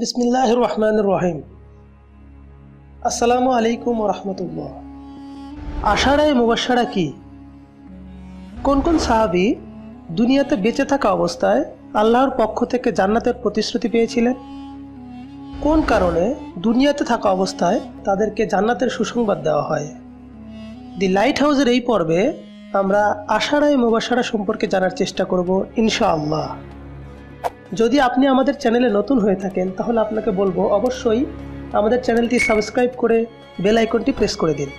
বিসমিল্লাহ রহমান রহিম আসসালামু আলাইকুম রহমতুল্লাহ। আষাঢ়ায় মুবাসারা কি? কোন কোন সাহাবি দুনিয়াতে বেঁচে থাকা অবস্থায় আল্লাহর পক্ষ থেকে জান্নাতের প্রতিশ্রুতি পেয়েছিলেন? কোন কারণে দুনিয়াতে থাকা অবস্থায় তাদেরকে জান্নাতের সুসংবাদ দেওয়া হয়? দি লাইট হাউসের এই পর্বে আমরা আষাঢ়ায় মুবাসারা সম্পর্কে জানার চেষ্টা করব ইনশাআল্লাহ। যদি আপনি আমাদের চ্যানেলে নতুন হয়ে থাকেন, তাহলে আপনাকে বলব অবশ্যই আমাদের চ্যানেলটি সাবস্ক্রাইব করে বেল আইকনটি প্রেস করে দিন।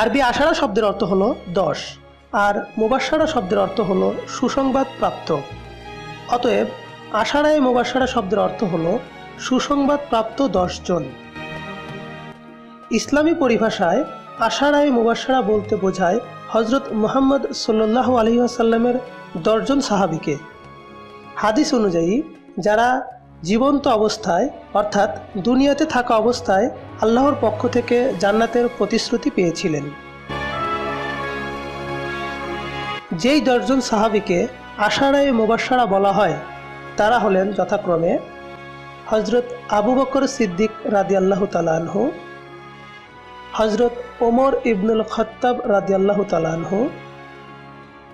আরবি আষাঢ়া শব্দের অর্থ হলো দশ, আর মুবাসারা শব্দের অর্থ হলো সুসংবাদ প্রাপ্ত অতএব আষাঢ়ায় মুবাসারা শব্দের অর্থ হলো সুসংবাদ প্রাপ্ত দশজন। ইসলামী পরিভাষায় আষাঢ়ায় মুবাসারা বলতে বোঝায় হজরত মুহাম্মদ সাল্লাহ আলহিহাসাল্লামের দশজন সাহাবিকে। হাদিস অনুযায়ী, যারা জীবন্ত অবস্থায়, অর্থাৎ দুনিয়াতে থাকা অবস্থায় আল্লাহর পক্ষ থেকে জান্নাতের প্রতিশ্রুতি পেয়েছিলেন। যেই দশজন সাহাবিকে আষাঢ়ায় মুবাসারা বলা হয় তারা হলেন যথাক্রমে হজরত আবু বকর সিদ্দিক রাদি আল্লাহ তালানহু হজরত ওমর ইবনুল খত্তাব রাদি আল্লাহ তালানহু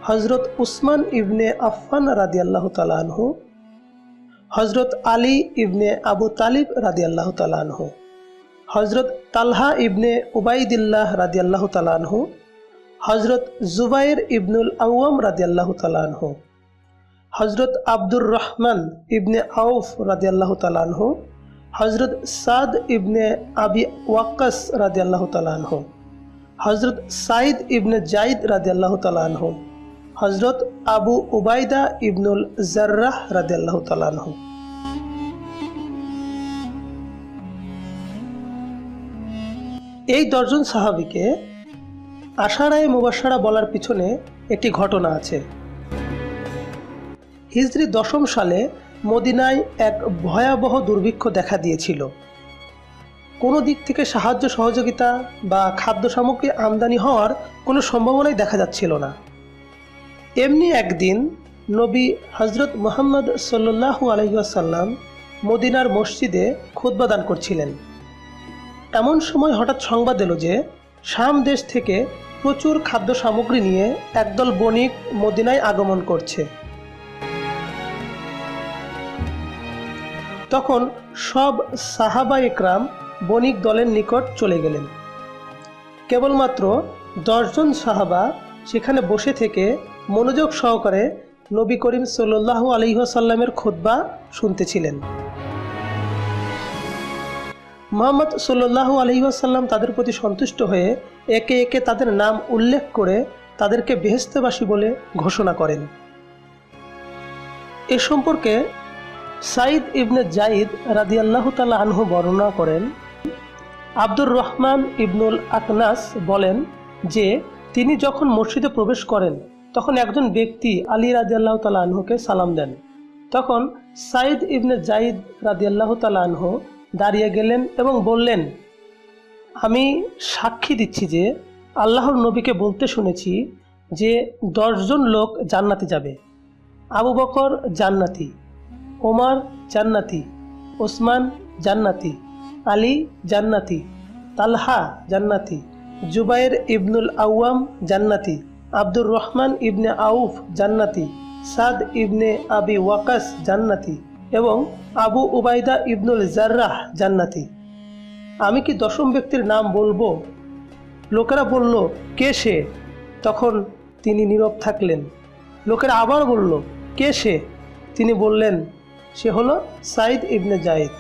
হজরত উসমান ইবনে আফফান রাদি আল্লাহ তালানহু হজরত আলী ইবনে আবু তালিব রাদি আল্লাহ তালানহু হজরত তালহা ইবনে উবাইদিল্লাহ রাদি আল্লাহ তালানহু হজরত জুবাইর ইবনুল আউয়াম রাদি আল্লাহ তালানহু হজরত আব্দুর রহমান ইবনে আউফ রাদি আল্লাহ তালানহু হজরত সাদ ইবনে আবি ওয়াক্কাস রাদি আল্লাহ তালানহু হজরত সাইদ ইবনে জাইদ রাদি আল্লাহ তালানহু হজরত আবু উবাইদা ইবনুল জার্রাহ রাদি আল্লাহ তালানহু এই দশজন সাহাবিকে আষাঢ়ায় মুবাসারা বলার পিছনে একটি ঘটনা আছে। হিজরি দশম সালে মদিনায় এক ভয়াবহ দুর্ভিক্ষ দেখা দিয়েছিল। কোনো দিক থেকে সাহায্য সহযোগিতা বা খাদ্য সামগ্রী আমদানি হওয়ার কোনো সম্ভাবনাই দেখা যাচ্ছিল না। এমনি একদিন নবী হজরত মোহাম্মদ সাল্লু আলহিহাসাল্লাম মদিনার মসজিদে খুদ্বাদান করছিলেন। এমন সময় হঠাৎ সংবাদ এলো যে, শাম দেশ থেকে প্রচুর খাদ্য সামগ্রী নিয়ে একদল বণিক মদিনায় আগমন করছে। তখন সব সাহাবা একরাম বণিক দলের নিকট চলে গেলেন। কেবলমাত্র দশজন সাহাবা সেখানে বসে থেকে মনোযোগ সহকারে নবী করিম সাল্লাহ আলহিহাসাল্লামের খোদ্া শুনতেছিলেন। মোহাম্মদ সাল্লাহু আলহিহাসাল্লাম তাদের প্রতি সন্তুষ্ট হয়ে একে একে তাদের নাম উল্লেখ করে তাদেরকে বেহেস্তেবাসী বলে ঘোষণা করেন। এ সম্পর্কে সাইদ ইবনে জাইদ রাদি আল্লাহ তালা আনহু বর্ণনা করেন, আব্দুর রহমান ইবনুল আকনাস বলেন যে, তিনি যখন মসজিদে প্রবেশ করেন, তখন একজন ব্যক্তি আলী রাজি আল্লাহ তালা আনহুকে সালাম দেন। তখন সাইদ ইবনে জাইদ রাদি আল্লাহ তালা আনহু দাঁড়িয়ে গেলেন এবং বললেন, আমি সাক্ষী দিচ্ছি যে, আল্লাহর নবীকে বলতে শুনেছি যে, দশজন লোক জান্নাতে যাবে। আবু বকর জান্নাতি। ওমর জান্নাতি, ওসমান জান্নাতি, আলী জান্নাতি, তালহা জান্নাতি জুবাইর ইবনুল আউয়াম জান্নাতি, আব্দুর রহমান ইবনে আউফ জান্নাতি, সাদ ইবনে আবি ওয়াকাস জান্নাতি এবং আবু উবাইদা ইবনুল জার্রাহ জান্নাতি। আমি কি দশম ব্যক্তির নাম বলব? লোকেরা বলল, কে সে? তখন তিনি নীরব থাকলেন। লোকেরা আবার বলল, কে সে? তিনি বললেন সে হলো সাইদ ইবনে জায়েদ।